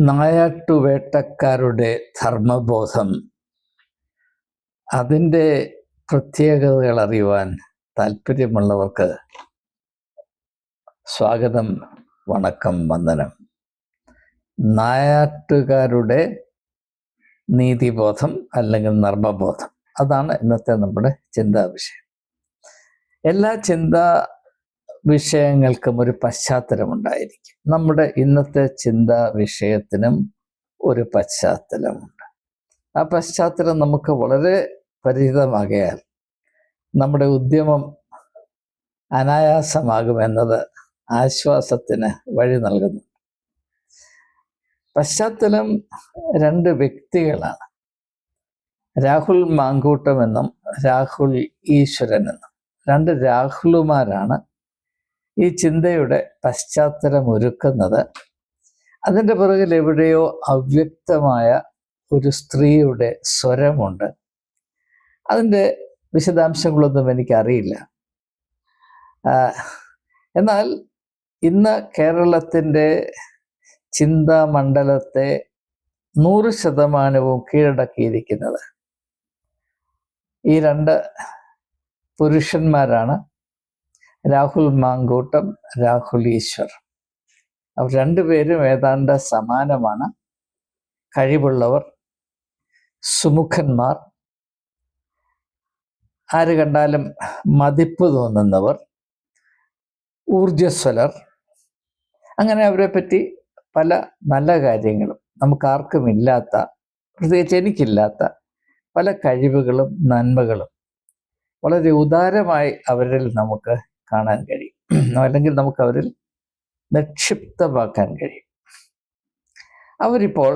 നായാട്ടുവേട്ടക്കാരുടെ ധർമ്മബോധം. അതിന്റെ പ്രത്യേകതകൾ അറിയുവാൻ താല്പര്യമുള്ളവർക്ക് സ്വാഗതം വണക്കം വന്ദനം. നായാട്ടുകാരുടെ നീതിബോധം അല്ലെങ്കിൽ നർമ്മബോധം അതാണ് ഇന്നത്തെ നമ്മുടെ ചിന്താ വിഷയം എല്ലാ ചിന്താ വിഷയങ്ങൾക്കും ഒരു പശ്ചാത്തലമുണ്ടായിരിക്കും. നമ്മുടെ ഇന്നത്തെ ചിന്താ വിഷയത്തിനും ഒരു പശ്ചാത്തലമുണ്ട്. ആ പശ്ചാത്തലം നമുക്ക് വളരെ പരിചിതമാകയാൽ നമ്മുടെ ഉദ്യമം അനായാസമാകുമെന്നത് ആശ്വാസത്തിന് വഴി നൽകുന്നു. പശ്ചാത്തലം രണ്ട് വ്യക്തികളാണ്. രാഹുൽ മാങ്കൂട്ടം എന്നും രാഹുൽ ഈശ്വരൻ എന്നും. രണ്ട് രാഹുലുമാരാണ് ഈ ചിന്തയുടെ പശ്ചാത്തലം ഒരുക്കുന്നത് അതിന്റെ പിറകിൽ എവിടെയോ അവ്യക്തമായ ഒരു സ്ത്രീയുടെ സ്വരമുണ്ട്. അതിന്റെ വിശദാംശങ്ങളൊന്നും എനിക്കറിയില്ല. എന്നാൽ ഇന്ന് കേരളത്തിന്റെ ചിന്താമണ്ഡലത്തെ നൂറ് ശതമാനവും കീഴടക്കിയിരിക്കുന്നത് ഈ രണ്ട് പുരുഷന്മാരാണ്. രാഹുൽ മാങ്കൂട്ടം രാഹുൽ ഈശ്വർ. അവർ രണ്ടുപേരും ഏതാണ്ട് സമാനമാണ്. കഴിവുള്ളവർ സുമുഖന്മാർ ആര് കണ്ടാലും മതിപ്പ് തോന്നുന്നവർ ഊർജസ്വലർ അങ്ങനെ അവരെ പറ്റി പല നല്ല കാര്യങ്ങളും നമുക്കാർക്കും ഇല്ലാത്ത പ്രത്യേകിച്ച് എനിക്കില്ലാത്ത പല കഴിവുകളും നന്മകളും വളരെ ഉദാരമായി അവരിൽ നമുക്ക് കാണാൻ കഴിയും. അല്ലെങ്കിൽ നമുക്ക് അവരിൽ നിക്ഷിപ്തമാക്കാൻ കഴിയും. അവരിപ്പോൾ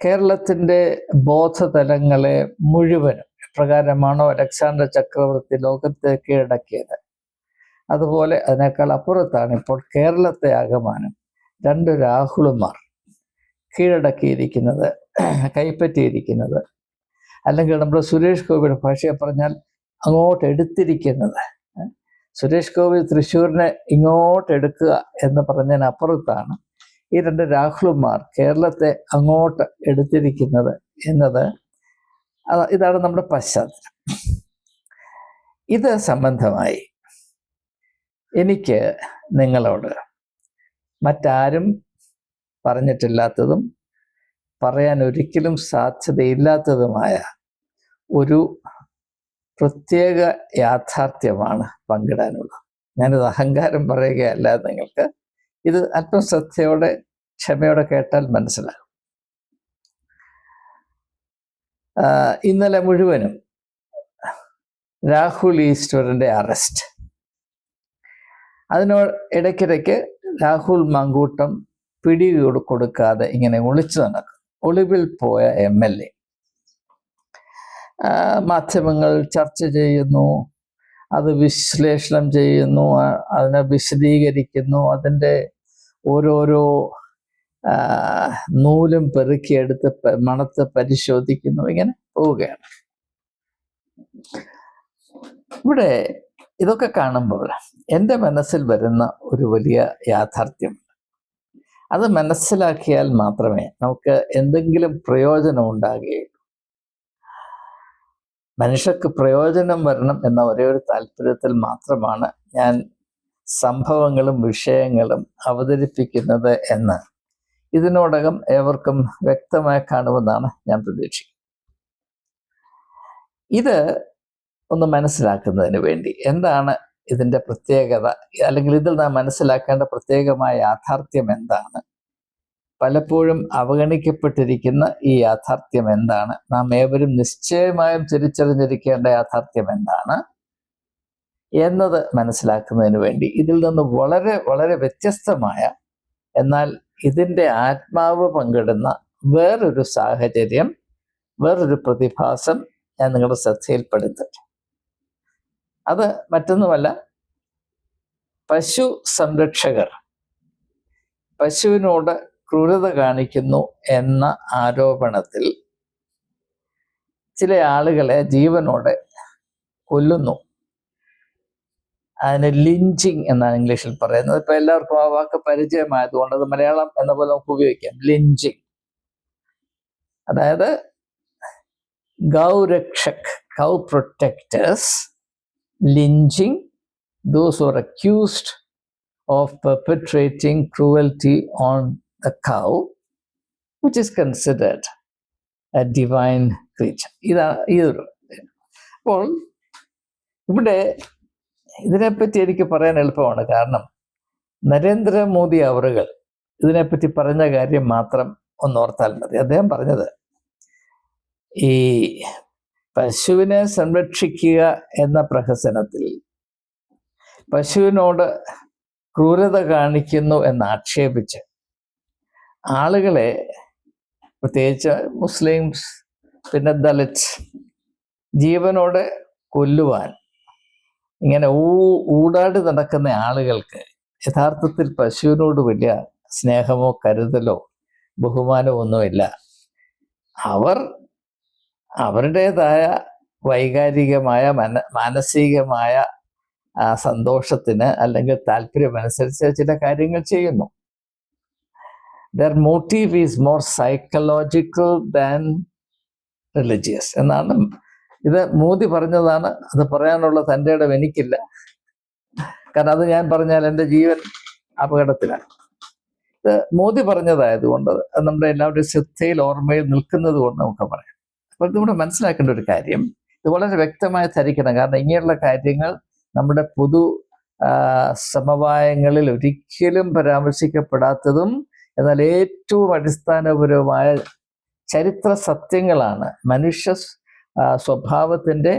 കേരളത്തിന്റെ ബോധതലങ്ങളെ മുഴുവനും എപ്രകാരമാണോ അലക്സാണ്ടർ ചക്രവർത്തി ലോകത്തെ കീഴടക്കിയത് അതുപോലെ അതിനേക്കാൾ അപ്പുറത്താണ് ഇപ്പോൾ കേരളത്തെ ആകമാനം രണ്ട് രാഹുലുമാർ കീഴടക്കിയിരിക്കുന്നത് കൈപ്പറ്റിയിരിക്കുന്നത്. അല്ലെങ്കിൽ നമ്മുടെ സുരേഷ് ഗോപിയുടെ ഭാഷയെ പറഞ്ഞാൽ അങ്ങോട്ട് എടുത്തിരിക്കുന്നത് സുരേഷ് ഗോപി തൃശ്ശൂരിനെ ഇങ്ങോട്ട് എടുക്കുക എന്ന് പറഞ്ഞതിന് അപ്പുറത്താണ് ഈ രണ്ട് രാഹുലുമാർ കേരളത്തെ അങ്ങോട്ട് എടുത്തിരിക്കുന്നത് എന്നത്. ഇതാണ് നമ്മുടെ പശ്ചാത്തലം. ഇത് സംബന്ധമായി എനിക്ക് നിങ്ങളോട് മറ്റാരും പറഞ്ഞിട്ടില്ലാത്തതും പറയാൻ ഒരിക്കലും സാധ്യതയില്ലാത്തതുമായ ഒരു പ്രത്യേക യാഥാർത്ഥ്യമാണ് പങ്കിടാനുള്ളത് ഞാനിത് അഹങ്കാരം പറയുകയല്ല നിങ്ങൾക്ക്. ഇത് അല്പം ശ്രദ്ധയോടെ ക്ഷമയോടെ കേട്ടാൽ മനസ്സിലാകും. ഇന്നലെ മുഴുവനും രാഹുൽ ഈശ്വരന്റെ അറസ്റ്റ്. അതിനോട് ഇടയ്ക്കിടയ്ക്ക് രാഹുൽ മങ്കൂട്ടം പിടി കൊടുക്കാതെ ഇങ്ങനെ ഒളിച്ചു നടക്കും. ഒളിവിൽ പോയ എം എൽ എ. മാധ്യമങ്ങൾ ചർച്ച ചെയ്യുന്നു അത് വിശ്ലേഷണം ചെയ്യുന്നു അതിനെ വിശദീകരിക്കുന്നു അതിന്റെ ഓരോരോ നൂലും പെറുക്കിയെടുത്ത് മണത്ത് പരിശോധിക്കുന്നു ഇങ്ങനെ പോവുകയാണ്. ഇവിടെ ഇതൊക്കെ കാണുമ്പോൾ എന്റെ മനസ്സിൽ വരുന്ന ഒരു വലിയ യാഥാർത്ഥ്യമുണ്ട് അത് മനസ്സിലാക്കിയാൽ മാത്രമേ നമുക്ക് എന്തെങ്കിലും പ്രയോജനം ഉണ്ടാകുകയുള്ളൂ. മനുഷ്യർക്ക് പ്രയോജനം വരണം എന്ന ഒരേ ഒരു താല്പര്യത്തിൽ മാത്രമാണ് ഞാൻ സംഭവങ്ങളും വിഷയങ്ങളും അവതരിപ്പിക്കുന്നത് എന്ന്. ഇതിനോടകം ഏവർക്കും വ്യക്തമായി കാണുമെന്നാണ് ഞാൻ പ്രതീക്ഷിക്കുന്നത് ഇത് ഒന്ന് മനസ്സിലാക്കുന്നതിന് വേണ്ടി എന്താണ് ഇതിന്റെ പ്രത്യേകത? അല്ലെങ്കിൽ ഇതിൽ നാം മനസ്സിലാക്കേണ്ട പ്രത്യേകമായ യാഥാർത്ഥ്യം എന്താണ്? പലപ്പോഴും അവഗണിക്കപ്പെട്ടിരിക്കുന്ന ഈ യാഥാർത്ഥ്യം എന്താണ്? നാം ഏവരും നിശ്ചയമായും തിരിച്ചറിഞ്ഞിരിക്കേണ്ട യാഥാർത്ഥ്യം എന്താണ്? എന്നത് മനസ്സിലാക്കുന്നതിന് വേണ്ടി ഇതിൽ നിന്ന് വളരെ വളരെ വ്യത്യസ്തമായ എന്നാൽ ഇതിന്റെ ആത്മാവ് പങ്കിടുന്ന വേറൊരു സാഹചര്യം വേറൊരു പ്രതിഭാസം ഞാൻ നിങ്ങളുടെ ശ്രദ്ധയിൽപ്പെടുത്തട്ടെ അത് മറ്റൊന്നുമല്ല. പശു സംരക്ഷകർ. പശുവിനോട് ക്രൂരത കാണിക്കുന്നു എന്ന ആരോപണത്തിൽ ചില ആളുകളെ ജീവനോടെ കൊല്ലുന്നു. അതിന് ലിഞ്ചിങ് എന്നാണ് ഇംഗ്ലീഷിൽ പറയുന്നത്. ഇപ്പൊ എല്ലാവർക്കും ആ വാക്ക് പരിചയമായതുകൊണ്ട് അത് മലയാളം എന്ന പോലെ നമുക്ക് ഉപയോഗിക്കാം. ലിഞ്ചിങ്. അതായത് gaurakshak cow protectors lynching those are accused of perpetrating cruelty on the cow, which is considered a divine creature. ഇതാ ഇതൊരു അപ്പോൾ ഇവിടെ ഇതിനെപ്പറ്റി എനിക്ക് പറയാൻ എളുപ്പമാണ് കാരണം നരേന്ദ്രമോദി അവറുകൾ ഇതിനെപ്പറ്റി പറഞ്ഞ കാര്യം മാത്രം ഒന്ന് ഓർത്താൽ മതി അദ്ദേഹം പറഞ്ഞത് ഈ പശുവിനെ സംരക്ഷിക്കുക എന്ന പ്രഹസനത്തിൽ പശുവിനോട് ക്രൂരത കാണിക്കുന്നു എന്ന് ആക്ഷേപിച്ച് ആളുകളെ പ്രത്യേകിച്ച് മുസ്ലിംസ് പിന്നെ ദലിറ്റ്സ് ജീവനോടെ കൊല്ലുവാൻ ഇങ്ങനെ ഊ ഊടാടി നടക്കുന്ന ആളുകൾക്ക് യഥാർത്ഥത്തിൽ പശുവിനോട് വലിയ സ്നേഹമോ കരുതലോ ബഹുമാനമോ ഒന്നുമില്ല. അവർ അവരുടേതായ വൈകാരികമായ മന മാനസികമായ സന്തോഷത്തിന് അല്ലെങ്കിൽ താല്പര്യമനുസരിച്ച് ചില കാര്യങ്ങൾ ചെയ്യുന്നു. Their motive is more psychological than religious എന്നാണ് ഇത് മോദി പറഞ്ഞതാണ്. അത് പറയാനുള്ള തന്റെ ഇടം എനിക്കില്ല. കാരണം അത് ഞാൻ പറഞ്ഞാൽ എന്റെ ജീവൻ അപകടത്തിലാണ്. ഇത് മോദി പറഞ്ഞതായതുകൊണ്ട് അത് നമ്മുടെ എല്ലാവരുടെയും ശ്രദ്ധയിൽ ഓർമ്മയിൽ നിൽക്കുന്നത് കൊണ്ട് നമുക്ക് പറയാം. അപ്പോൾ ഇതുകൂടെ മനസ്സിലാക്കേണ്ട ഒരു കാര്യം. ഇത് വളരെ വ്യക്തമായി ധരിക്കണം. കാരണം ഇങ്ങനെയുള്ള കാര്യങ്ങൾ നമ്മുടെ പൊതു സമവായങ്ങളിൽ ഒരിക്കലും പരാമർശിക്കപ്പെടാത്തതും എന്നാൽ ഏറ്റവും അടിസ്ഥാനപരമായ ചരിത്ര സത്യങ്ങളാണ്. മനുഷ്യ സ്വഭാവത്തിന്റെ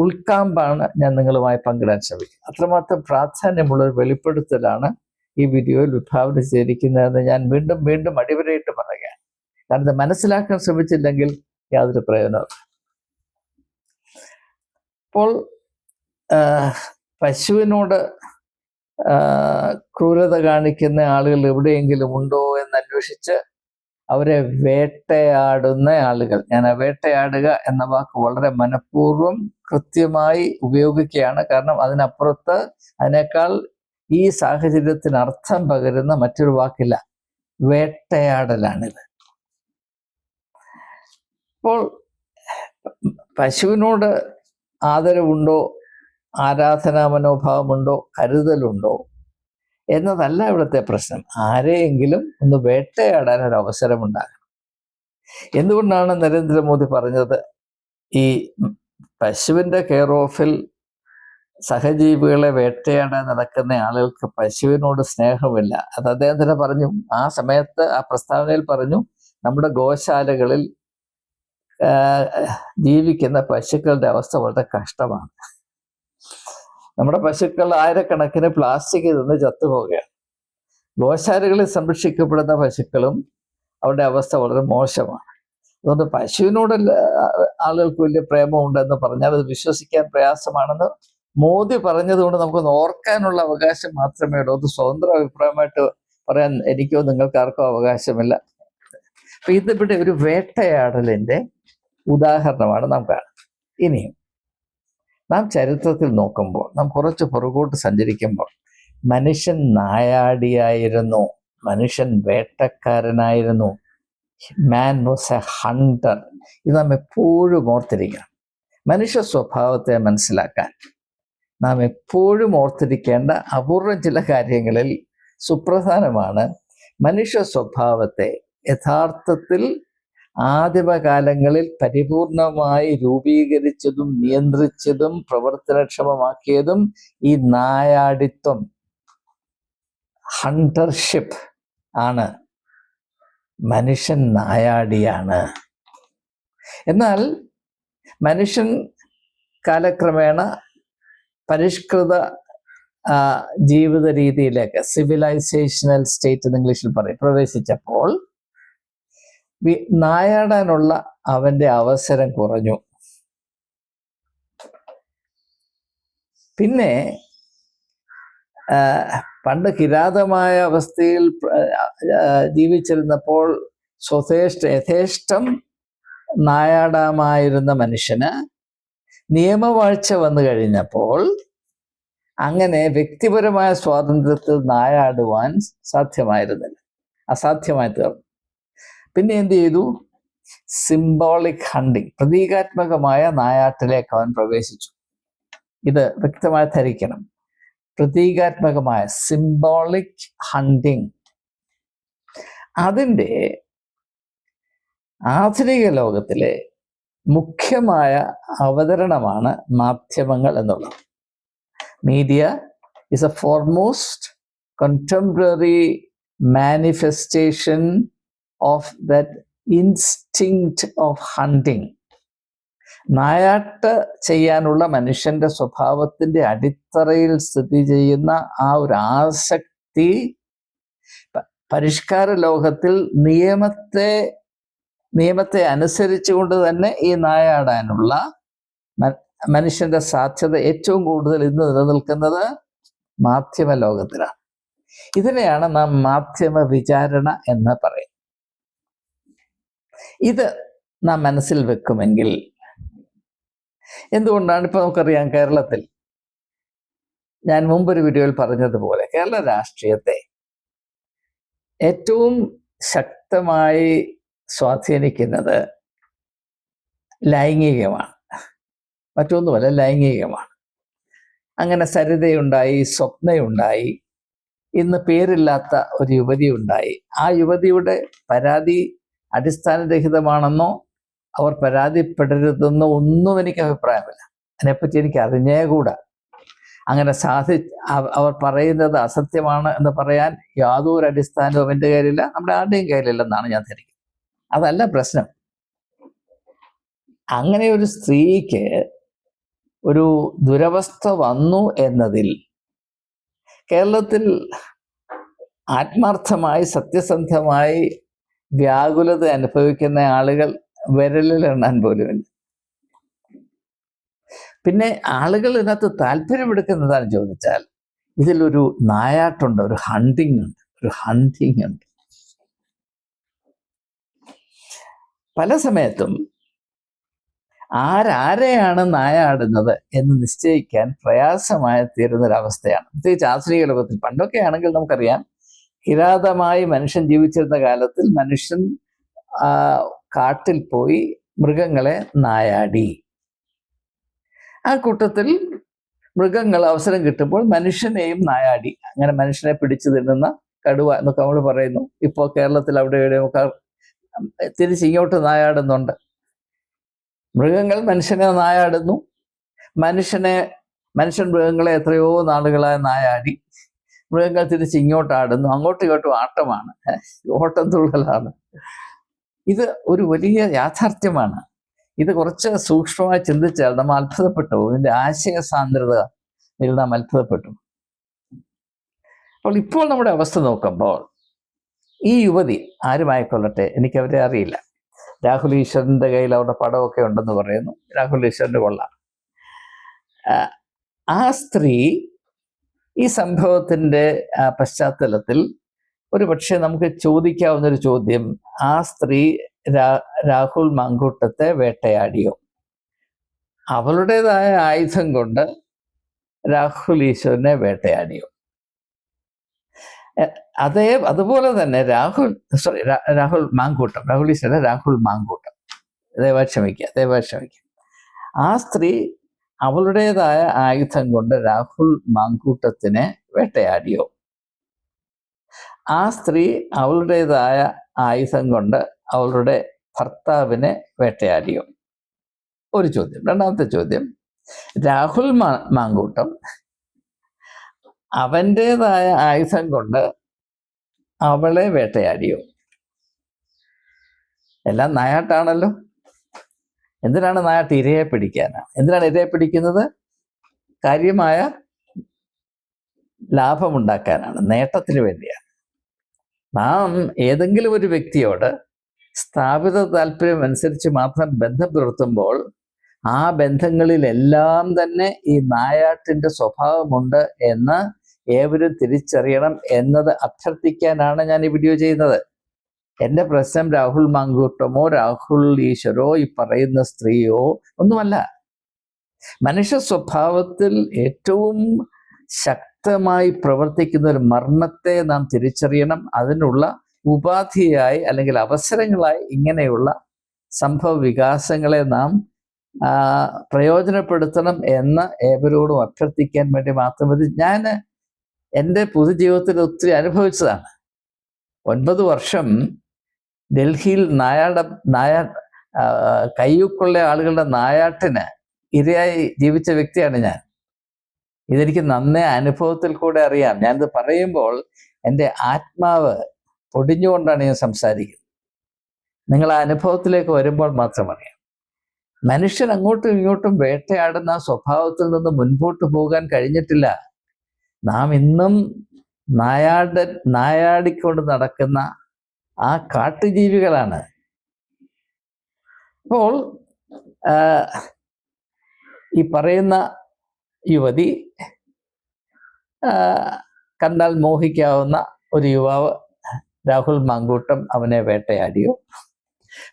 ഉൾക്കാമ്പാണ് ഞാൻ നിങ്ങളുമായി പങ്കിടാൻ ശ്രമിക്കുന്നത്. അത്രമാത്രം പ്രാധാന്യമുള്ള ഒരു വെളിപ്പെടുത്തലാണ് ഈ വീഡിയോയിൽ വിഭാവന ചെയ്തിരിക്കുന്നതെന്ന് ഞാൻ വീണ്ടും വീണ്ടും അടിവരയിട്ട് പറയുകയാണ്. കാരണം മനസ്സിലാക്കാൻ ശ്രമിച്ചില്ലെങ്കിൽ യാതൊരു പ്രയോജനവും അപ്പോൾ പശുവിനോട് ക്രൂരത കാണിക്കുന്ന ആളുകൾ എവിടെയെങ്കിലും ഉണ്ടോ എന്ന് അന്വേഷിച്ച് അവരെ വേട്ടയാടുന്ന ആളുകൾ. ഞാൻ വേട്ടയാടുക എന്ന വാക്ക് വളരെ മനഃപൂർവം കൃത്യമായി ഉപയോഗിക്കുകയാണ്. കാരണം അതിനപ്പുറത്ത് അതിനേക്കാൾ ഈ സാഹചര്യത്തിന് അർത്ഥം പകരുന്ന മറ്റൊരു വാക്കില്ല. വേട്ടയാടലാണിത്. അപ്പോൾ പശുവിനോട് ആദരവുണ്ടോ ആരാധനാ മനോഭാവമുണ്ടോ കരുതലുണ്ടോ എന്നതല്ല ഇവിടുത്തെ പ്രശ്നം. ആരെയെങ്കിലും ഒന്ന് വേട്ടയാടാൻ ഒരു അവസരമുണ്ടാകണം. എന്തുകൊണ്ടാണ് നരേന്ദ്രമോദി പറഞ്ഞത്? ഈ പശുവിന്റെ കെയർ ഓഫിൽ സഹജീവികളെ വേട്ടയാടാൻ നടക്കുന്ന ആളുകൾക്ക് പശുവിനോട് സ്നേഹമില്ല. അത് അദ്ദേഹം തന്നെ പറഞ്ഞു. ആ സമയത്ത് ആ പ്രസ്താവനയിൽ പറഞ്ഞു നമ്മുടെ ഗോശാലകളിൽ ജീവിക്കുന്ന പശുക്കളുടെ അവസ്ഥ വളരെ കഷ്ടമാണ്. നമ്മുടെ പശുക്കൾ ആയിരക്കണക്കിന് പ്ലാസ്റ്റിക് നിന്ന് ചത്തുപോവുകയാണ്. ഗോശാലകളിൽ സംരക്ഷിക്കപ്പെടുന്ന പശുക്കളും അവരുടെ അവസ്ഥ വളരെ മോശമാണ്. അതുകൊണ്ട് പശുവിനോട് ആളുകൾക്ക് വലിയ പ്രേമമുണ്ടെന്ന് പറഞ്ഞാൽ അത് വിശ്വസിക്കാൻ പ്രയാസമാണെന്ന് മോദി പറഞ്ഞതുകൊണ്ട് നമുക്ക് ഓർക്കാനുള്ള അവകാശം മാത്രമേ ഉള്ളൂ. അത് സ്വതന്ത്ര അഭിപ്രായമായിട്ട് പറയാൻ എനിക്കോ നിങ്ങൾക്കാർക്കോ അവകാശമില്ല. അപ്പൊ ഇതിവിടെ ഒരു വേട്ടയാടലിന്റെ ഉദാഹരണമാണ് നാം കാണുന്നത്. ഇനിയും നാം ചരിത്രത്തിൽ നോക്കുമ്പോൾ നാം കുറച്ച് പുറകോട്ട് സഞ്ചരിക്കുമ്പോൾ മനുഷ്യൻ നായാടിയായിരുന്നു മനുഷ്യൻ വേട്ടക്കാരനായിരുന്നു മാൻ വാസ് എ ഹണ്ടർ ഇത് നാം എപ്പോഴും ഓർത്തിരിക്കണം. മനുഷ്യ സ്വഭാവത്തെ മനസ്സിലാക്കാൻ. നാം എപ്പോഴും ഓർത്തിരിക്കേണ്ട അപൂർവം ചില കാര്യങ്ങളിൽ സുപ്രധാനമാണ് മനുഷ്യ സ്വഭാവത്തെ യഥാർത്ഥത്തിൽ ആദിമകാലങ്ങളിൽ പരിപൂർണമായി രൂപീകരിച്ചതും നിയന്ത്രിച്ചതും പ്രവർത്തനക്ഷമമാക്കിയതും ഈ നായാടിത്വം ഹണ്ടർഷിപ്പ് ആണ്. മനുഷ്യൻ നായാടിയാണ്. എന്നാൽ മനുഷ്യൻ കാലക്രമേണ പരിഷ്കൃത ജീവിത രീതിയിലേക്ക് സിവിലൈസേഷണൽ സ്റ്റേറ്റ് എന്ന് ഇംഗ്ലീഷിൽ പറയും. പ്രവേശിച്ചപ്പോൾ നായാടാനുള്ള അവന്റെ അവസരം കുറഞ്ഞു. പിന്നെ പണ്ട് കിരാതമായ അവസ്ഥയിൽ ജീവിച്ചിരുന്നപ്പോൾ സ്വതേഷ്ട യഥേഷ്ടം നായാടാമായിരുന്ന മനുഷ്യന് നിയമവാഴ്ച വന്നു കഴിഞ്ഞപ്പോൾ അങ്ങനെ വ്യക്തിപരമായ സ്വാതന്ത്ര്യത്തിൽ നായാടുവാൻ സാധ്യമായിരുന്നില്ല. അസാധ്യമായി തീർന്നു. പിന്നെ എന്ത് ചെയ്തു? സിംബോളിക് ഹണ്ടിങ് പ്രതീകാത്മകമായ നായാട്ടിലേക്ക് അവൻ പ്രവേശിച്ചു. ഇത് വ്യക്തമായി ധരിക്കണം. പ്രതീകാത്മകമായ സിംബോളിക് ഹണ്ടിങ് അതിന്റെ ആധുനിക ലോകത്തിലെ മുഖ്യമായ അവതരണമാണ് മാധ്യമങ്ങൾ എന്നുള്ളത്. Media is a foremost contemporary manifestation of that instinct of hunting. നായാട്ട് ചെയ്യാനുള്ള മനുഷ്യന്റെ സ്വഭാവത്തിന്റെ അടിത്തറയിൽ സ്ഥിതി ചെയ്യുന്ന ആ ഒരു ആസക്തി പരിഷ്കാര ലോകത്തിൽ നിയമത്തെ നിയമത്തെ അനുസരിച്ചുകൊണ്ട് തന്നെ ഈ നായാടാനുള്ള മനുഷ്യന്റെ സാധ്യത ഏറ്റവും കൂടുതൽ ഇന്ന് നിലനിൽക്കുന്നത് മാധ്യമ ലോകത്തിലാണ്. ഇതിനെയാണ് നാം മാധ്യമ വിചാരണ എന്ന് പറയും. ഇത് നാം മനസ്സിൽ വെക്കുമെങ്കിൽ എന്തുകൊണ്ടാണ് ഇപ്പൊ നമുക്കറിയാം കേരളത്തിൽ? ഞാൻ മുമ്പൊരു വീഡിയോയിൽ പറഞ്ഞതുപോലെ കേരള രാഷ്ട്രീയത്തെ ഏറ്റവും ശക്തമായി സ്വാധീനിക്കുന്നത് ലൈംഗികമാണ്. മറ്റൊന്നുമല്ല ലൈംഗികമാണ്. അങ്ങനെ സരിതയുണ്ടായി സ്വപ്നയുണ്ടായി ഇന്ന് പേരില്ലാത്ത ഒരു യുവതി ഉണ്ടായി ആ യുവതിയുടെ പരാതി അടിസ്ഥാനരഹിതമാണെന്നോ അവർ പരാതിപ്പെടരുതെന്നോ ഒന്നും എനിക്ക് അഭിപ്രായമില്ല. അതിനെപ്പറ്റി എനിക്ക് അറിഞ്ഞേകൂടാ അങ്ങനെ സാധി അവർ പറയുന്നത് അസത്യമാണ് എന്ന് പറയാൻ യാതൊരു അടിസ്ഥാനവും എന്റെ കയ്യിലില്ല നമ്മുടെ ആരുടെയും കയ്യിലില്ലെന്നാണ് ഞാൻ ധരിക്കുന്നത്. അതല്ല പ്രശ്നം. അങ്ങനെ ഒരു സ്ത്രീക്ക് ഒരു ദുരവസ്ഥ വന്നു എന്നതിൽ കേരളത്തിൽ ആത്മാർത്ഥമായി സത്യസന്ധമായി വ്യാകുലത അനുഭവിക്കുന്ന ആളുകൾ വിരലിൽ എണ്ണാൻ പോലുമില്ല പിന്നെ ആളുകൾ ഇതിനകത്ത് താല്പര്യമെടുക്കുന്നതാണ് ചോദിച്ചാൽ ഇതിലൊരു നായാട്ടുണ്ട് ഒരു ഹണ്ടിങ് ഉണ്ട് ഒരു ഹണ്ടിങ് ഉണ്ട്. പല സമയത്തും ആരാരെയാണ് നായാടുന്നത് എന്ന് നിശ്ചയിക്കാൻ പ്രയാസമായി തീരുന്നൊരവസ്ഥയാണ് പ്രത്യേകിച്ച് ആധുനിക ലോകത്തിൽ പണ്ടൊക്കെ ആണെങ്കിൽ നമുക്കറിയാം കിരാതമായി മനുഷ്യൻ ജീവിച്ചിരുന്ന കാലത്തിൽ മനുഷ്യൻ കാട്ടിൽ പോയി മൃഗങ്ങളെ നായാടി. ആ കൂട്ടത്തിൽ മൃഗങ്ങൾ അവസരം കിട്ടുമ്പോൾ മനുഷ്യനെയും നായാടി. അങ്ങനെ മനുഷ്യനെ പിടിച്ചു തിന്നുന്ന കടുവ എന്നൊക്കെ നമ്മൾ പറയുന്നു. ഇപ്പോൾ കേരളത്തിൽ അവിടെ ഇവിടെയൊക്കെ തിരിച്ച് ഇങ്ങോട്ട് നായാടുന്നുണ്ട്. മൃഗങ്ങൾ മനുഷ്യനെ നായാടുന്നു. മനുഷ്യനെ മനുഷ്യൻ മൃഗങ്ങളെ എത്രയോ നാളുകളായി നായാടി. മൃഗങ്ങൾ തിരിച്ച് ഇങ്ങോട്ട് ആടുന്നു അങ്ങോട്ടും ഇങ്ങോട്ടും ആട്ടമാണ്. ഓട്ടം തുള്ളലാണ് ഇത് ഒരു വലിയ യാഥാർത്ഥ്യമാണ്. ഇത് കുറച്ച് സൂക്ഷ്മമായി ചിന്തിച്ചാൽ നമ്മൾ അത്ഭുതപ്പെട്ടു ഇതിന്റെ ആശയ സാന്ദ്രത നാം അത്ഭുതപ്പെട്ടു. അപ്പോൾ ഇപ്പോൾ നമ്മുടെ അവസ്ഥ നോക്കുമ്പോൾ ഈ യുവതി ആരുമായിക്കൊള്ളട്ടെ എനിക്ക് അവരെ അറിയില്ല. രാഹുൽ ഈശ്വറിന്റെ കയ്യിൽ അവരുടെ പടമൊക്കെ ഉണ്ടെന്ന് പറയുന്നു. രാഹുൽ ഈശ്വറിന്റെ കൊള്ളാം. ആ സ്ത്രീ ഈ സംഭവത്തിന്റെ പശ്ചാത്തലത്തിൽ ഒരു പക്ഷേ നമുക്ക് ചോദിക്കാവുന്ന ഒരു ചോദ്യം ആ സ്ത്രീ രാഹുൽ മാങ്കൂട്ടത്തെ വേട്ടയാടിയോ? അവളുടേതായ ആയുധം കൊണ്ട് രാഹുൽ ഈശ്വരനെ വേട്ടയാടിയോ? അതേ അതുപോലെ തന്നെ രാഹുൽ സോറി രാഹുൽ മാങ്കൂട്ടം രാഹുൽ ഈശ്വരൻ രാഹുൽ മാങ്കൂട്ടം. ദയവാ ക്ഷമിക്കുക ദയവാ ക്ഷമിക്കുക. ആ സ്ത്രീ അവളുടേതായ ആയുധം കൊണ്ട് രാഹുൽ മാങ്കൂട്ടത്തിനെ വേട്ടയാടിയോ? ആ സ്ത്രീ അവളുടേതായ ആയുധം കൊണ്ട് അവളുടെ ഭർത്താവിനെ വേട്ടയാടിയോ? ഒരു ചോദ്യം. രണ്ടാമത്തെ ചോദ്യം. രാഹുൽ മാങ്കൂട്ടം അവന്റെതായ ആയുധം കൊണ്ട് അവളെ വേട്ടയാടിയോ? എല്ലാം നായാട്ടാണല്ലോ. എന്തിനാണ് നായാട്ട് ഇരയെ പിടിക്കാനാണ് എന്തിനാണ് ഇരയെ പിടിക്കുന്നത്? കാര്യമായ ലാഭമുണ്ടാക്കാനാണ് നേട്ടത്തിന് വേണ്ടിയാണ്. നാം ഏതെങ്കിലും ഒരു വ്യക്തിയോട് സ്ഥാപിത താല്പര്യം അനുസരിച്ച് മാത്രം ബന്ധം പുലർത്തുമ്പോൾ ആ ബന്ധങ്ങളിലെല്ലാം തന്നെ ഈ നായാട്ടിന്റെ സ്വഭാവമുണ്ട് എന്ന് ഏവരും തിരിച്ചറിയണം എന്നത് അഭ്യർത്ഥിക്കാനാണ് ഞാൻ ഈ വീഡിയോ ചെയ്യുന്നത്. എന്റെ പ്രശ്നം രാഹുൽ മങ്കൂട്ടമോ രാഹുൽ ഈശ്വരോ ഈ പറയുന്ന സ്ത്രീയോ ഒന്നുമല്ല. മനുഷ്യ സ്വഭാവത്തിൽ ഏറ്റവും ശക്തമായി പ്രവർത്തിക്കുന്ന ഒരു മർമ്മത്തെ നാം തിരിച്ചറിയണം. അതിനുള്ള ഉപാധിയായി അല്ലെങ്കിൽ അവസരങ്ങളായി ഇങ്ങനെയുള്ള സംഭവ വികാസങ്ങളെ നാം പ്രയോജനപ്പെടുത്തണം എന്ന് ഏവരോടും അഭ്യർത്ഥിക്കാൻ വേണ്ടി മാത്രം മതി. ഞാൻ എന്റെ പൊതുജീവിതത്തിൽ ഒത്തിരി അനുഭവിച്ചതാണ്. ഒൻപത് വർഷം ഡൽഹിയിൽ നായാട നായാ കയ്യൂക്കുള്ള ആളുകളുടെ നായാട്ടിന് ഇരയായി ജീവിച്ച വ്യക്തിയാണ് ഞാൻ. ഇതെനിക്ക് നന്നേ അനുഭവത്തിൽ കൂടെ അറിയാം. ഞാനിത് പറയുമ്പോൾ എന്റെ ആത്മാവ് പൊടിഞ്ഞുകൊണ്ടാണ് ഞാൻ സംസാരിക്കുന്നത്. നിങ്ങൾ ആ അനുഭവത്തിലേക്ക് വരുമ്പോൾ മാത്രം അറിയാം. മനുഷ്യൻ അങ്ങോട്ടും ഇങ്ങോട്ടും വേട്ടയാടുന്ന സ്വഭാവത്തിൽ നിന്ന് മുൻപോട്ട് പോകാൻ കഴിഞ്ഞിട്ടില്ല. നാം ഇന്നും നായാട നായാടിക്കൊണ്ട് നടക്കുന്ന ആ കാട്ടുജീവികളാണ്. അപ്പോൾ ഈ പറയുന്ന യുവതി കണ്ടാൽ മോഹിക്കാവുന്ന ഒരു യുവാവ് രാഹുൽ മാങ്കൂട്ടം അവനെ വേട്ടയാടിയോ?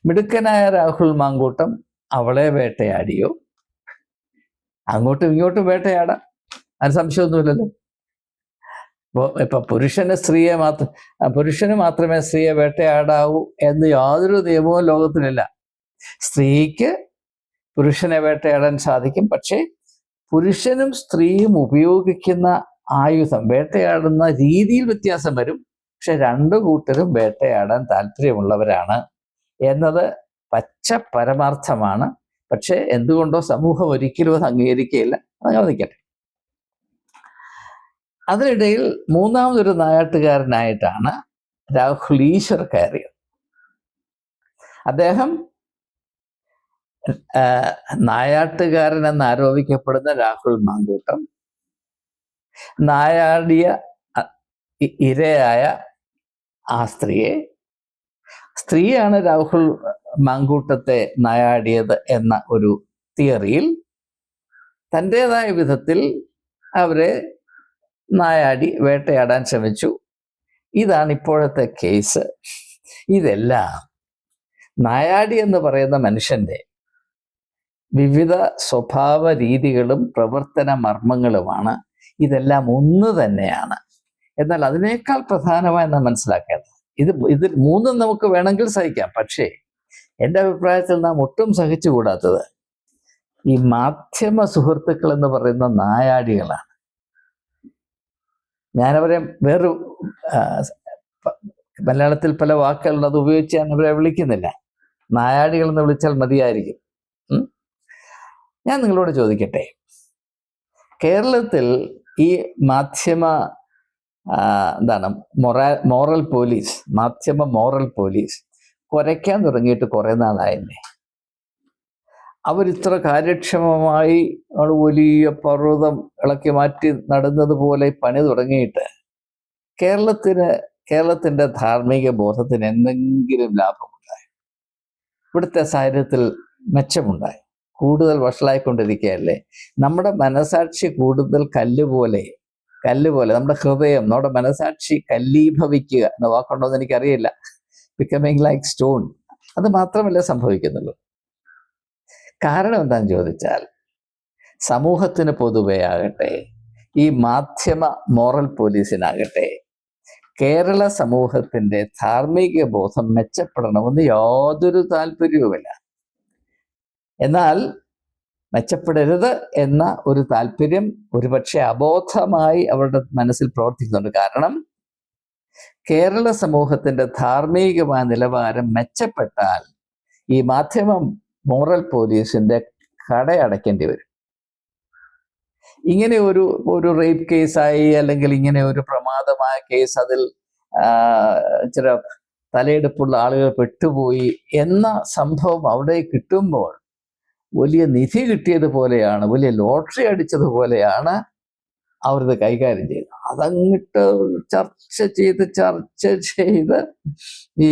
മിടുക്കനായ രാഹുൽ മാങ്കൂട്ടം അവളെ വേട്ടയാടിയോ? അങ്ങോട്ടും ഇങ്ങോട്ടും വേട്ടയാടാം. അതിന് സംശയമൊന്നുമില്ലല്ലോ. ഇപ്പോൾ ഇപ്പൊ പുരുഷന് സ്ത്രീയെ മാത്രം പുരുഷന് മാത്രമേ സ്ത്രീയെ വേട്ടയാടാവൂ എന്ന് യാതൊരു നിയമവും ലോകത്തിലില്ല. സ്ത്രീക്ക് പുരുഷനെ വേട്ടയാടാൻ സാധിക്കും. പക്ഷേ പുരുഷനും സ്ത്രീയും ഉപയോഗിക്കുന്ന ആയുധം വേട്ടയാടുന്ന രീതിയിൽ വ്യത്യാസം വരും. പക്ഷെ രണ്ടു കൂട്ടരും വേട്ടയാടാൻ താല്പര്യമുള്ളവരാണ് എന്നത് പച്ച പരമാർത്ഥമാണ്. പക്ഷെ എന്തുകൊണ്ടോ സമൂഹം ഒരിക്കലും അത് അംഗീകരിക്കുകയില്ല. അതങ്ങനെ നിൽക്കട്ടെ. അതിനിടയിൽ മൂന്നാമതൊരു നായാട്ടുകാരനായിട്ടാണ് രാഹുൽ ഈശ്വർ കയറിയത്. അദ്ദേഹം നായാട്ടുകാരൻ എന്ന് ആരോപിക്കപ്പെടുന്ന രാഹുൽ മാങ്കൂട്ടം നായാടിയ ഇരയായ ആ സ്ത്രീയെ സ്ത്രീയാണ് രാഹുൽ മാങ്കൂട്ടത്തെ നായാടിയത് എന്ന ഒരു തിയറിയിൽ തന്റെതായ വിധത്തിൽ അവരെ നായാടി വേട്ടയാടാൻ ശ്രമിച്ചു. ഇതാണ് ഇപ്പോഴത്തെ കേസ്. ഇതെല്ലാം നായാടി എന്ന് പറയുന്ന മനുഷ്യന്റെ വിവിധ സ്വഭാവ രീതികളും പ്രവർത്തന മർമ്മങ്ങളുമാണ്. ഇതെല്ലാം ഒന്ന് തന്നെയാണ്. എന്നാൽ അതിനേക്കാൾ പ്രധാനമായി നാം മനസ്സിലാക്കേണ്ടത് ഇത് ഇതിൽ മൂന്നും നമുക്ക് വേണമെങ്കിൽ സഹിക്കാം. പക്ഷേ എന്റെ അഭിപ്രായത്തിൽ നാം ഒട്ടും സഹിച്ചുകൂടാത്തത് ഈ മാധ്യമ സുഹൃത്തുക്കൾ എന്ന് പറയുന്ന നായാടികളാണ്. ഞാനവരെ വേറൊരു മലയാളത്തിൽ പല വാക്കുകളുണ്ട് അത് ഉപയോഗിച്ച് ഞാൻ അവരെ വിളിക്കുന്നില്ല. നായാടികൾ എന്ന് വിളിച്ചാൽ മതിയായിരിക്കും. ഞാൻ നിങ്ങളോട് ചോദിക്കട്ടെ. കേരളത്തിൽ ഈ മാധ്യമ എന്താണ് മൊറാ മോറൽ പോലീസ് മാധ്യമ മോറൽ പോലീസ് കുറയ്ക്കാൻ തുടങ്ങിയിട്ട് കുറേ നാളായില്ലേ? അവരിത്ര കാര്യക്ഷമമായി വലിയ പർവതം ഇളക്കി മാറ്റി നടുന്നത് പോലെ പണി തുടങ്ങിയിട്ട് കേരളത്തിന് കേരളത്തിന്റെ ധാർമ്മിക ബോധത്തിന് എന്തെങ്കിലും ലാഭമുണ്ടായി? ഇവിടുത്തെ സാഹചര്യത്തിൽ മെച്ചമുണ്ടായി? കൂടുതൽ വഷളായിക്കൊണ്ടിരിക്കുകയല്ലേ? നമ്മുടെ മനസാക്ഷി കൂടുതൽ കല്ല് പോലെ കല്ല് പോലെ നമ്മുടെ ഹൃദയം നമ്മുടെ മനസാക്ഷി കല്ലീഭവിക്കുക എന്ന വാക്കുണ്ടോ എന്ന് എനിക്കറിയില്ല. ബിക്കമിങ് ലൈക്ക് സ്റ്റോൺ അത് മാത്രമല്ല സംഭവിക്കുന്നുള്ളൂ. കാരണം എന്താണെന്ന് ചോദിച്ചാൽ സമൂഹത്തിന് പൊതുവെ ആകട്ടെ ഈ മാധ്യമ മോറൽ പോലീസിനാകട്ടെ കേരള സമൂഹത്തിന്റെ ധാർമ്മിക ബോധം മെച്ചപ്പെടണമെന്ന് യാതൊരു താല്പര്യവുമില്ല. എന്നാൽ മെച്ചപ്പെടരുത് എന്ന ഒരു താല്പര്യം ഒരുപക്ഷെ അബോധമായി അവരുടെ മനസ്സിൽ പ്രവർത്തിക്കുന്നുണ്ട്. കാരണം കേരള സമൂഹത്തിന്റെ ധാർമ്മികമായ നിലവാരം മെച്ചപ്പെട്ടാൽ ഈ മാധ്യമ മോറൽ പോലീസിന്റെ കടയടയ്ക്കേണ്ടി വരും. ഇങ്ങനെ ഒരു ഒരു റേപ്പ് കേസായി അല്ലെങ്കിൽ ഇങ്ങനെ ഒരു പ്രമാദമായ കേസ് അതിൽ ചില തലയെടുപ്പുള്ള ആളുകൾ പെട്ടുപോയി എന്ന സംഭവം അവിടെ കിട്ടുമ്പോൾ വലിയ നിധി കിട്ടിയതുപോലെയാണ് വലിയ ലോട്ടറി അടിച്ചതുപോലെയാണ് അവരിത് കൈകാര്യം ചെയ്തത്. അതങ്ങിട്ട് ചർച്ച ചെയ്ത് ചർച്ച ചെയ്ത് ഈ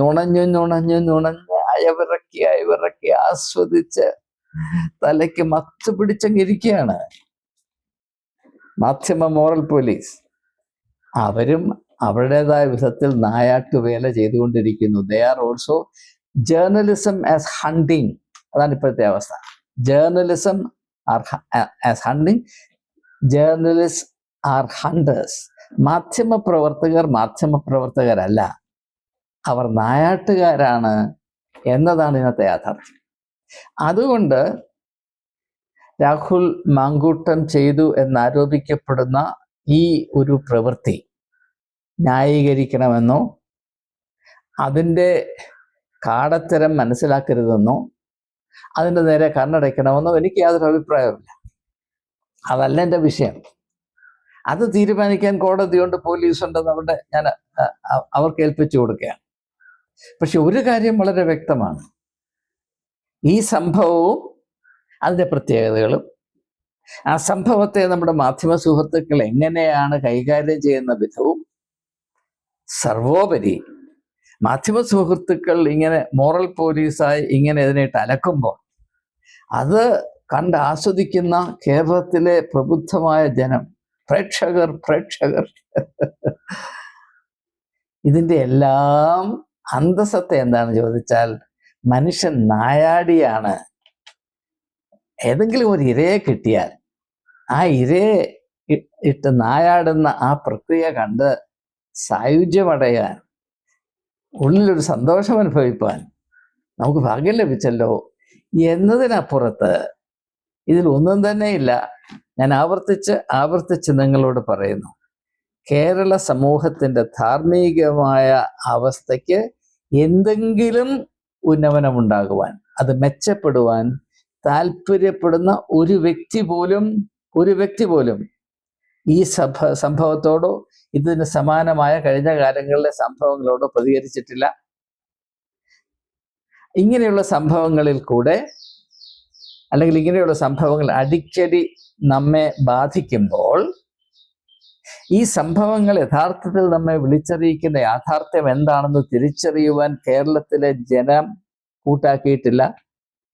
നുണഞ്ഞു നുണഞ്ഞു നുണഞ്ഞ് അയവിറക്കി അയവിറക്കി ആസ്വദിച്ച് തലയ്ക്ക് മത്ത് പിടിച്ചങ്ങിരിക്കുകയാണ് മാധ്യമ മോറൽ പോലീസ്. അവരും അവരുടേതായ വിധത്തിൽ നായാട്ട് വേല ചെയ്തുകൊണ്ടിരിക്കുന്നു. They are also journalism as hunting അതാണ് ഇപ്പോഴത്തെ അവസ്ഥ. Journalism are as hunting journalist are hunters മാധ്യമ പ്രവർത്തകർ മാധ്യമ പ്രവർത്തകരല്ല അവർ നായാട്ടുകാരാണ്. എന്നതാണ് ഇന്നത്തെ യാഥാർത്ഥ്യം. അതുകൊണ്ട് രാഹുൽ മാങ്കൂട്ടം ചെയ്തു എന്നാരോപിക്കപ്പെടുന്ന ഈ ഒരു പ്രവൃത്തി ന്യായീകരിക്കണമെന്നോ അതിന്റെ കാടത്തരം മനസ്സിലാക്കരുതെന്നോ അതിന്റെ നേരെ കണ്ണടയ്ക്കണമെന്നോ എനിക്ക് യാതൊരു അഭിപ്രായമില്ല അതല്ല എന്റെ വിഷയം. അത് തീരുമാനിക്കാൻ കോടതിയുണ്ട് പോലീസുണ്ടെന്ന് അവിടെ ഞാൻ അവർക്ക് ഏൽപ്പിച്ചു കൊടുക്കുകയാണ്. പക്ഷെ ഒരു കാര്യം വളരെ വ്യക്തമാണ്. ഈ സംഭവവും അതിന്റെ പ്രത്യേകതകളും ആ സംഭവത്തെ നമ്മുടെ മാധ്യമ സുഹൃത്തുക്കൾ എങ്ങനെയാണ് കൈകാര്യം ചെയ്യുന്ന വിധവും സർവോപരി മാധ്യമ സുഹൃത്തുക്കൾ ഇങ്ങനെ മോറൽ പോലീസായി ഇങ്ങനെ ഇതിനായിട്ട് അലക്കുമ്പോൾ അത് കണ്ട് ആസ്വദിക്കുന്ന കേരളത്തിലെ പ്രബുദ്ധമായ ജനം പ്രേക്ഷകർ പ്രേക്ഷകർ ഇതിന്റെ എല്ലാം അന്തസത്ത എന്താണ് ചോദിച്ചാൽ മനുഷ്യൻ നായാടിയാണ്. ഏതെങ്കിലും ഒരു ഇരയെ കിട്ടിയാൽ ആ ഇരയെ ഇട്ട് നായാടുന്ന ആ പ്രക്രിയ കണ്ട് സായുജ്യമടയാൻ ഉള്ളിലൊരു സന്തോഷം അനുഭവിപ്പാൻ നമുക്ക് ഭാഗ്യം ലഭിച്ചല്ലോ എന്നതിനപ്പുറത്ത് ഇതിൽ ഒന്നും തന്നെയില്ല ഞാൻ ആവർത്തിച്ച് ആവർത്തിച്ച് നിങ്ങളോട് പറയുന്നു. കേരള സമൂഹത്തിന്റെ ധാർമ്മികമായ അവസ്ഥയ്ക്ക് എന്തെങ്കിലും ഉന്നമനമുണ്ടാകുവാൻ അത് മെച്ചപ്പെടുവാൻ താല്പര്യപ്പെടുന്ന ഒരു വ്യക്തി പോലും ഒരു വ്യക്തി പോലും ഈ സഭ സംഭവത്തോടോ ഇതിന് സമാനമായ കഴിഞ്ഞ കാലങ്ങളിലെ സംഭവങ്ങളോടോ പ്രതികരിച്ചിട്ടില്ല. ഇങ്ങനെയുള്ള സംഭവങ്ങളിൽ കൂടെ അല്ലെങ്കിൽ ഇങ്ങനെയുള്ള സംഭവങ്ങൾ അടിക്കടി നമ്മെ ബാധിക്കുമ്പോൾ ഈ സംഭവങ്ങൾ യഥാർത്ഥത്തിൽ നമ്മെ വിളിച്ചറിയിക്കുന്ന യാഥാർത്ഥ്യം എന്താണെന്ന് തിരിച്ചറിയുവാൻ കേരളത്തിലെ ജനം കൂട്ടാക്കിയിട്ടില്ല.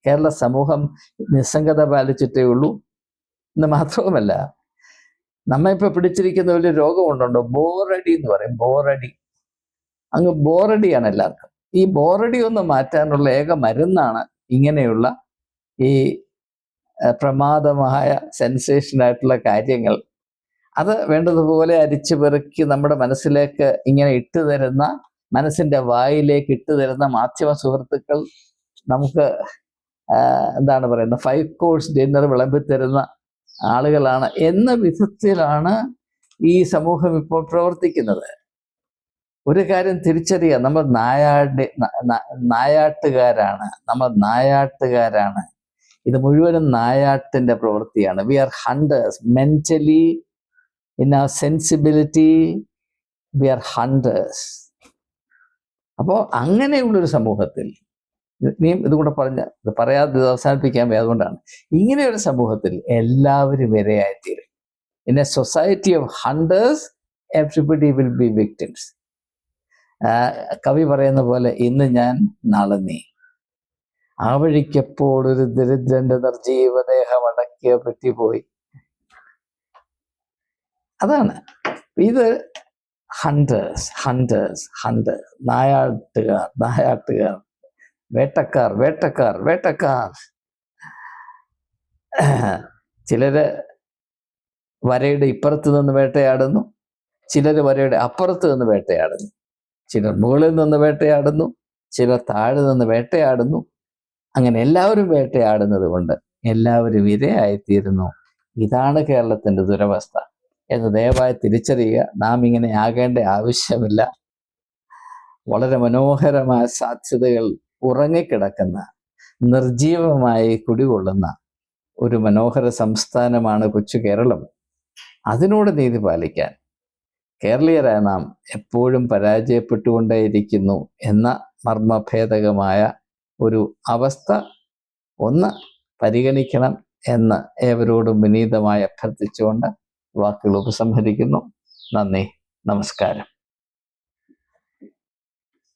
കേരള സമൂഹം നിസ്സംഗത പാലിച്ചിട്ടേ ഉള്ളൂ. എന്ന് മാത്രവുമല്ല നമ്മെ ഇപ്പൊ പിടിച്ചിരിക്കുന്ന വലിയ രോഗമുണ്ടോ ബോറടി എന്ന് പറയും ബോറടി. അങ്ങ് ബോറടിയാണ് എല്ലാവർക്കും. ഈ ബോറടി ഒന്ന് മാറ്റാനുള്ള ഏക മരുന്നാണ് ഇങ്ങനെയുള്ള ഈ പ്രമാദമായ സെൻസേഷനായിട്ടുള്ള കാര്യങ്ങൾ അത് വേണ്ടതുപോലെ അരിച്ചു പെറുക്കി നമ്മുടെ മനസ്സിലേക്ക് ഇങ്ങനെ ഇട്ടു തരുന്ന മനസ്സിന്റെ വായിലേക്ക് ഇട്ടു തരുന്ന മാധ്യമ സുഹൃത്തുക്കൾ നമുക്ക് എന്താണ് പറയുന്നത് ഫൈവ് കോഴ്സ് ഡിന്നർ വിളമ്പി തരുന്ന ആളുകളാണ് എന്ന വിധത്തിലാണ് ഈ സമൂഹം ഇപ്പോൾ പ്രവർത്തിക്കുന്നത്. ഒരു കാര്യം തിരിച്ചറിയുക നമ്മൾ നായാട് നായാട്ടുകാരാണ്. നമ്മൾ നായാട്ടുകാരാണ്. ഇത് മുഴുവനും നായാട്ടിന്റെ പ്രവൃത്തിയാണ്. We are hunters mentally in a sensibility we are hunters അപ്പോൾ അങ്ങനെയുള്ളൊരു സമൂഹത്തിൽ ഇനിയും ഇതുകൂടെ പറഞ്ഞ ഇത് പറയാതെ അവസാനിപ്പിക്കാൻ അതുകൊണ്ടാണ് ഇങ്ങനെയൊരു സമൂഹത്തിൽ എല്ലാവരും ഇരയായിത്തീരും. In a society of hunters everybody will be victims കവി പറയുന്ന പോലെ ഇന്ന് ഞാൻ നാളെ നീ. ആ വഴിക്കെപ്പോഴൊരു ദരിദ്രന്റെ നിർജീവദേഹം അടക്കിയ പറ്റിപ്പോയി അതാണ്. ഇത് ഹണ്ടേഴ്സ് ഹണ്ടേഴ്സ് ഹണ്ട് നായാട്ടുകാർ നായാട്ടുകാർ വേട്ടക്കാർ വേട്ടക്കാർ വേട്ടക്കാർ. ചിലര് വരയുടെ ഇപ്പുറത്ത് നിന്ന് വേട്ടയാടുന്നു ചിലര് വരയുടെ അപ്പുറത്ത് നിന്ന് വേട്ടയാടുന്നു. ചിലർ മുകളിൽ നിന്ന് വേട്ടയാടുന്നു ചിലർ താഴെ നിന്ന് വേട്ടയാടുന്നു. അങ്ങനെ എല്ലാവരും വേട്ടയാടുന്നത് കൊണ്ട് എല്ലാവരും ഇരയായിത്തീരുന്നു. ഇതാണ് കേരളത്തിന്റെ ദുരവസ്ഥ. എന്ന് ദയവായി തിരിച്ചറിയുക. നാം ഇങ്ങനെ ആകേണ്ട ആവശ്യമില്ല. വളരെ മനോഹരമായ സാധ്യതകൾ ഉറങ്ങിക്കിടക്കുന്ന നിർജീവമായി കുടികൊള്ളുന്ന ഒരു മനോഹര സംസ്ഥാനമാണ് കൊച്ചു കേരളം. അതിനോട് നീതി പാലിക്കാൻ കേരളീയരായ നാം എപ്പോഴും പരാജയപ്പെട്ടുകൊണ്ടേയിരിക്കുന്നു എന്ന മർമ്മഭേദകമായ ഒരു അവസ്ഥ ഒന്ന് പരിഗണിക്കണം എന്ന് ഏവരോടും വിനീതമായി അഭ്യർത്ഥിച്ചുകൊണ്ട് വാക്കുകൾ ഉപസംഹരിക്കുന്നു. നന്ദി. നമസ്കാരം.